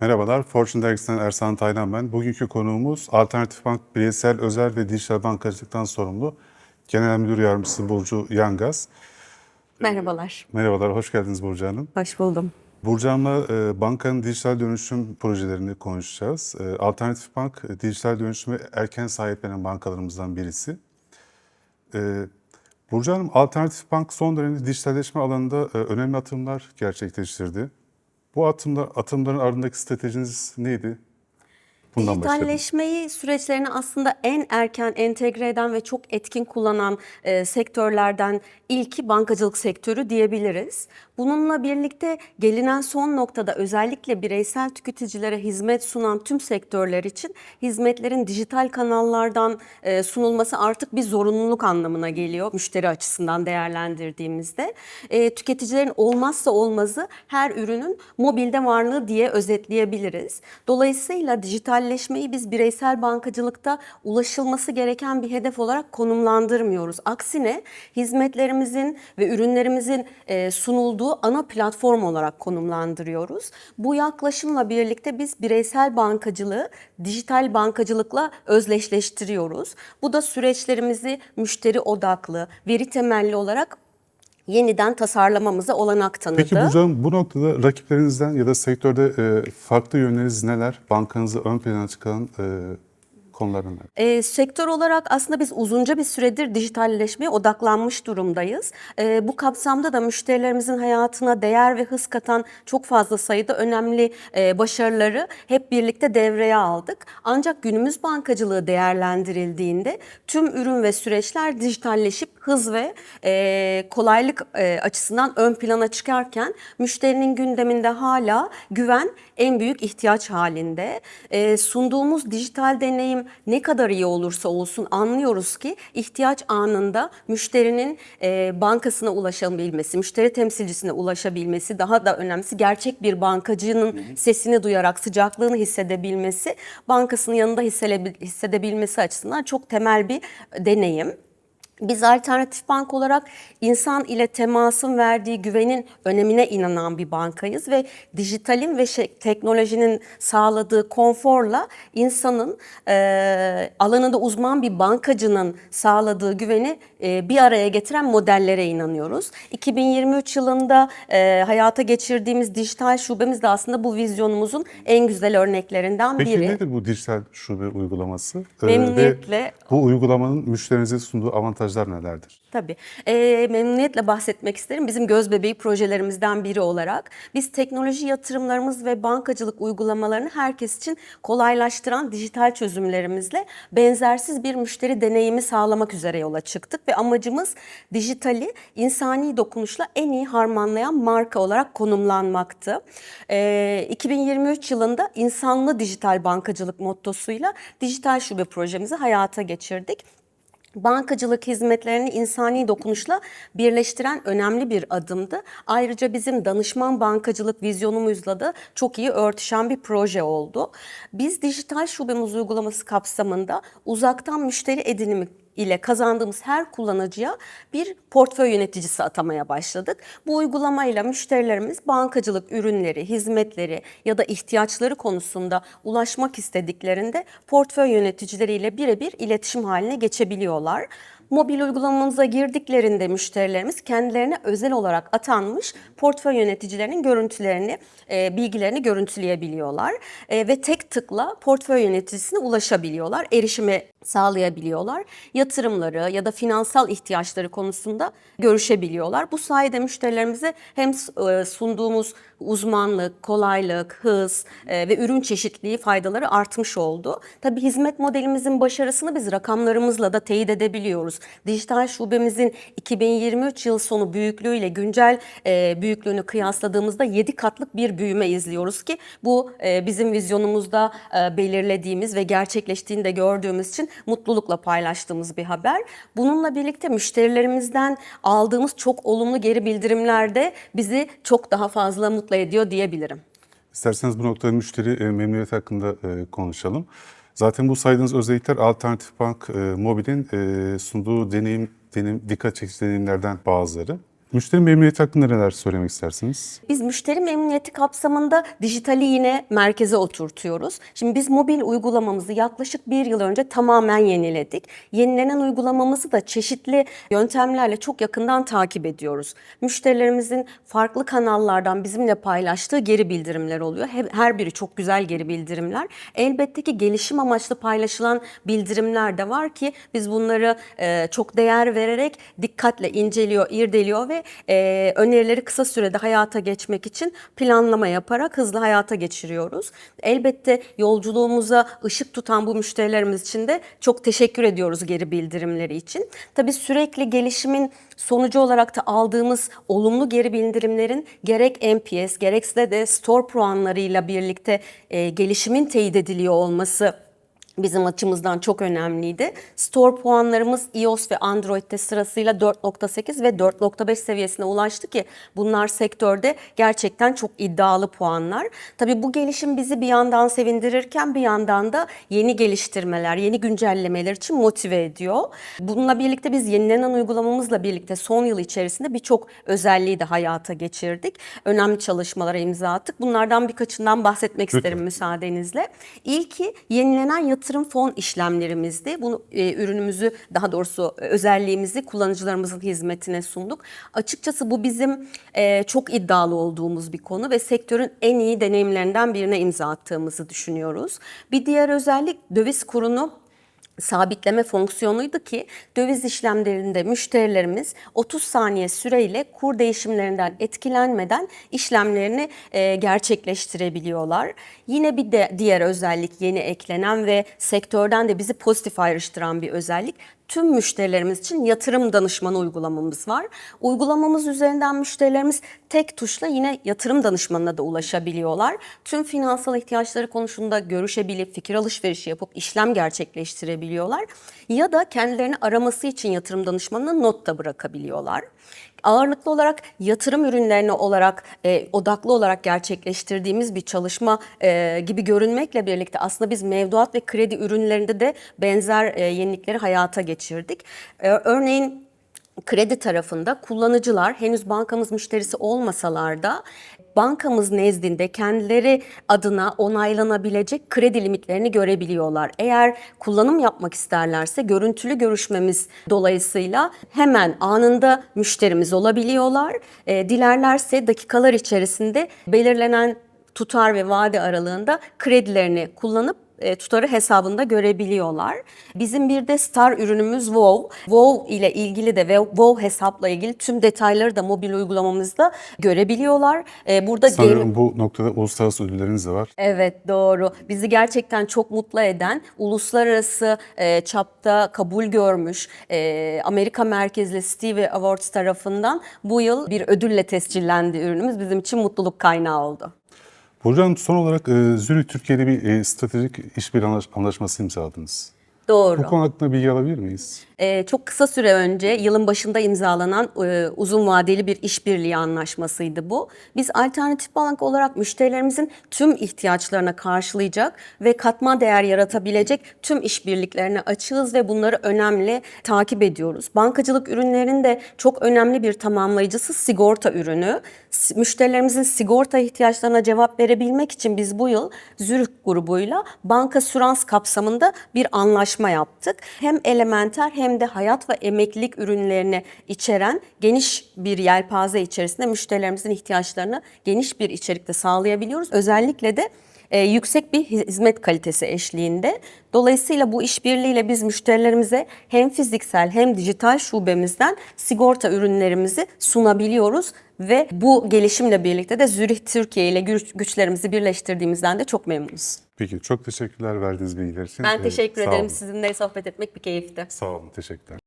Merhabalar, Fortune Dergisi'nden Ersan Taylan ben. Bugünkü konuğumuz Alternatif Bank Bireysel Özel ve Dijital Bankacılıktan sorumlu Genel Müdür Yardımcısı Burcu Yangaz. Merhabalar. Merhabalar, hoş geldiniz Burcu Hanım. Hoş buldum. Burcu Hanım'la e, bankanın dijital dönüşüm projelerini konuşacağız. E, Alternatif Bank, e, dijital dönüşüme erken sahiplenen bankalarımızdan birisi. E, Burcu Hanım, Alternatif Bank son dönemde dijitalleşme alanında e, önemli atımlar gerçekleştirdi. Bu atımlar, atımların ardındaki stratejiniz neydi? Bundan. Dijitalleşmeyi süreçlerini aslında en erken entegre eden ve çok etkin kullanan e, sektörlerden ilki bankacılık sektörü diyebiliriz. Bununla birlikte gelinen son noktada özellikle bireysel tüketicilere hizmet sunan tüm sektörler için hizmetlerin dijital kanallardan e, sunulması artık bir zorunluluk anlamına geliyor müşteri açısından değerlendirdiğimizde. E, tüketicilerin olmazsa olmazı her ürünün mobilde varlığı diye özetleyebiliriz. Dolayısıyla dijitalleşmeyi biz bireysel bankacılıkta ulaşılması gereken bir hedef olarak konumlandırmıyoruz. Aksine hizmetlerimizin ve ürünlerimizin e, sunulduğu ana platform olarak konumlandırıyoruz. Bu yaklaşımla birlikte biz bireysel bankacılığı dijital bankacılıkla özdeşleştiriyoruz. Bu da süreçlerimizi müşteri odaklı, veri temelli olarak yeniden tasarlamamıza olanak tanıdı. Peki Burcu bu noktada rakiplerinizden ya da sektörde e, farklı yönleriniz neler? Bankanızı ön plana çıkan konular neler? E, sektör olarak aslında biz uzunca bir süredir dijitalleşmeye odaklanmış durumdayız. E, bu kapsamda da müşterilerimizin hayatına değer ve hız katan çok fazla sayıda önemli e, başarıları hep birlikte devreye aldık. Ancak günümüz bankacılığı değerlendirildiğinde tüm ürün ve süreçler dijitalleşip hız ve e, kolaylık e, açısından ön plana çıkarken müşterinin gündeminde hala güven en büyük ihtiyaç halinde. E, sunduğumuz dijital deneyim ne kadar iyi olursa olsun anlıyoruz ki ihtiyaç anında müşterinin e, bankasına ulaşabilmesi, müşteri temsilcisine ulaşabilmesi, daha da önemlisi gerçek bir bankacının sesini duyarak sıcaklığını hissedebilmesi, bankasının yanında hissedebilmesi açısından çok temel bir deneyim. Biz alternatif bank olarak insan ile temasın verdiği güvenin önemine inanan bir bankayız ve dijitalin ve şey- teknolojinin sağladığı konforla insanın e, alanında uzman bir bankacının sağladığı güveni e, bir araya getiren modellere inanıyoruz. 2023 yılında e, hayata geçirdiğimiz dijital şubemiz de aslında bu vizyonumuzun en güzel örneklerinden Peki biri. nedir bu dijital şube uygulaması? Memnuniyetle. Ve bu uygulamanın müşterinize sunduğu avantajlar nelerdir? Tabii. Ee, memnuniyetle bahsetmek isterim. Bizim göz bebeği projelerimizden biri olarak biz teknoloji yatırımlarımız ve bankacılık uygulamalarını herkes için kolaylaştıran dijital çözümlerimizle benzersiz bir müşteri deneyimi sağlamak üzere yola çıktık ve amacımız dijitali insani dokunuşla en iyi harmanlayan marka olarak konumlanmaktı. Ee, 2023 yılında insanlı dijital bankacılık mottosuyla dijital şube projemizi hayata geçirdik bankacılık hizmetlerini insani dokunuşla birleştiren önemli bir adımdı. Ayrıca bizim danışman bankacılık vizyonumuzla da çok iyi örtüşen bir proje oldu. Biz dijital şubemiz uygulaması kapsamında uzaktan müşteri edinimi ile kazandığımız her kullanıcıya bir portföy yöneticisi atamaya başladık. Bu uygulamayla müşterilerimiz bankacılık ürünleri, hizmetleri ya da ihtiyaçları konusunda ulaşmak istediklerinde portföy yöneticileriyle birebir iletişim haline geçebiliyorlar. Mobil uygulamamıza girdiklerinde müşterilerimiz kendilerine özel olarak atanmış portföy yöneticilerinin görüntülerini, e, bilgilerini görüntüleyebiliyorlar. E, ve tek tıkla portföy yöneticisine ulaşabiliyorlar, erişime sağlayabiliyorlar. Yatırımları ya da finansal ihtiyaçları konusunda görüşebiliyorlar. Bu sayede müşterilerimize hem e, sunduğumuz uzmanlık, kolaylık, hız e, ve ürün çeşitliliği faydaları artmış oldu. Tabii hizmet modelimizin başarısını biz rakamlarımızla da teyit edebiliyoruz. Dijital şubemizin 2023 yıl sonu büyüklüğüyle güncel e, büyüklüğünü kıyasladığımızda 7 katlık bir büyüme izliyoruz ki bu e, bizim vizyonumuzda e, belirlediğimiz ve gerçekleştiğini de gördüğümüz için mutlulukla paylaştığımız bir haber. Bununla birlikte müşterilerimizden aldığımız çok olumlu geri bildirimler de bizi çok daha fazla mutlu ediyor diyebilirim. İsterseniz bu noktada müşteri e, memnuniyeti hakkında e, konuşalım. Zaten bu saydığınız özellikler Alternatif Bank e, Mobil'in e, sunduğu deneyim, deneyim, dikkat çekici deneyimlerden bazıları. Müşteri memnuniyeti hakkında neler söylemek istersiniz? Biz müşteri memnuniyeti kapsamında dijitali yine merkeze oturtuyoruz. Şimdi biz mobil uygulamamızı yaklaşık bir yıl önce tamamen yeniledik. Yenilenen uygulamamızı da çeşitli yöntemlerle çok yakından takip ediyoruz. Müşterilerimizin farklı kanallardan bizimle paylaştığı geri bildirimler oluyor. He- Her biri çok güzel geri bildirimler. Elbette ki gelişim amaçlı paylaşılan bildirimler de var ki biz bunları çok değer vererek dikkatle inceliyor, irdeliyor ve e, önerileri kısa sürede hayata geçmek için planlama yaparak hızlı hayata geçiriyoruz. Elbette yolculuğumuza ışık tutan bu müşterilerimiz için de çok teşekkür ediyoruz geri bildirimleri için. Tabii sürekli gelişimin sonucu olarak da aldığımız olumlu geri bildirimlerin gerek NPS gerekse de store puanlarıyla birlikte e, gelişimin teyit ediliyor olması bizim açımızdan çok önemliydi. Store puanlarımız iOS ve Android'de sırasıyla 4.8 ve 4.5 seviyesine ulaştı ki bunlar sektörde gerçekten çok iddialı puanlar. Tabii bu gelişim bizi bir yandan sevindirirken bir yandan da yeni geliştirmeler, yeni güncellemeler için motive ediyor. Bununla birlikte biz yenilenen uygulamamızla birlikte son yıl içerisinde birçok özelliği de hayata geçirdik. Önemli çalışmalara imza attık. Bunlardan birkaçından bahsetmek Lütfen. isterim müsaadenizle. İlki yenilenen yatırım fon işlemlerimizdi. Bunu e, ürünümüzü daha doğrusu e, özelliğimizi kullanıcılarımızın hizmetine sunduk. Açıkçası bu bizim e, çok iddialı olduğumuz bir konu ve sektörün en iyi deneyimlerinden birine imza attığımızı düşünüyoruz. Bir diğer özellik döviz kurunu sabitleme fonksiyonuydu ki döviz işlemlerinde müşterilerimiz 30 saniye süreyle kur değişimlerinden etkilenmeden işlemlerini e, gerçekleştirebiliyorlar. Yine bir de diğer özellik yeni eklenen ve sektörden de bizi pozitif ayrıştıran bir özellik tüm müşterilerimiz için yatırım danışmanı uygulamamız var. Uygulamamız üzerinden müşterilerimiz tek tuşla yine yatırım danışmanına da ulaşabiliyorlar. Tüm finansal ihtiyaçları konusunda görüşebilip fikir alışverişi yapıp işlem gerçekleştirebiliyorlar. Ya da kendilerini araması için yatırım danışmanına not da bırakabiliyorlar. Ağırlıklı olarak yatırım ürünlerine olarak e, odaklı olarak gerçekleştirdiğimiz bir çalışma e, gibi görünmekle birlikte aslında biz mevduat ve kredi ürünlerinde de benzer e, yenilikleri hayata geçirdik. E, örneğin kredi tarafında kullanıcılar henüz bankamız müşterisi olmasalar da bankamız nezdinde kendileri adına onaylanabilecek kredi limitlerini görebiliyorlar. Eğer kullanım yapmak isterlerse görüntülü görüşmemiz dolayısıyla hemen anında müşterimiz olabiliyorlar. E, dilerlerse dakikalar içerisinde belirlenen tutar ve vade aralığında kredilerini kullanıp tutarı hesabında görebiliyorlar. Bizim bir de star ürünümüz WoW. WoW ile ilgili de ve WoW hesapla ilgili tüm detayları da mobil uygulamamızda görebiliyorlar. E, burada game- Sanırım bu noktada uluslararası ödülleriniz de var. Evet doğru. Bizi gerçekten çok mutlu eden, uluslararası e, çapta kabul görmüş e, Amerika merkezli Stevie Awards tarafından bu yıl bir ödülle tescillendi ürünümüz. Bizim için mutluluk kaynağı oldu. Burcu Hanım son olarak e, Zürih Türkiye'de bir e, stratejik işbirliği anlaş- anlaşması imzaladınız. Doğru. Bu konu hakkında bilgi alabilir miyiz? Ee, çok kısa süre önce yılın başında imzalanan e, uzun vadeli bir işbirliği anlaşmasıydı bu. Biz alternatif bank olarak müşterilerimizin tüm ihtiyaçlarına karşılayacak ve katma değer yaratabilecek tüm işbirliklerine açığız ve bunları önemli takip ediyoruz. Bankacılık ürünlerinin de çok önemli bir tamamlayıcısı sigorta ürünü. Müşterilerimizin sigorta ihtiyaçlarına cevap verebilmek için biz bu yıl Zürich grubuyla banka sürans kapsamında bir anlaşma yaptık. Hem elementer hem de hayat ve emeklilik ürünlerini içeren geniş bir yelpaze içerisinde müşterilerimizin ihtiyaçlarını geniş bir içerikte sağlayabiliyoruz. Özellikle de e, yüksek bir hizmet kalitesi eşliğinde. Dolayısıyla bu işbirliğiyle biz müşterilerimize hem fiziksel hem dijital şubemizden sigorta ürünlerimizi sunabiliyoruz ve bu gelişimle birlikte de Zürih Türkiye ile güç- güçlerimizi birleştirdiğimizden de çok memnunuz. Peki çok teşekkürler verdiğiniz bilgiler için. Ben teşekkür sağ ederim. Sizinle sohbet etmek bir keyifti. Sağ olun, teşekkürler.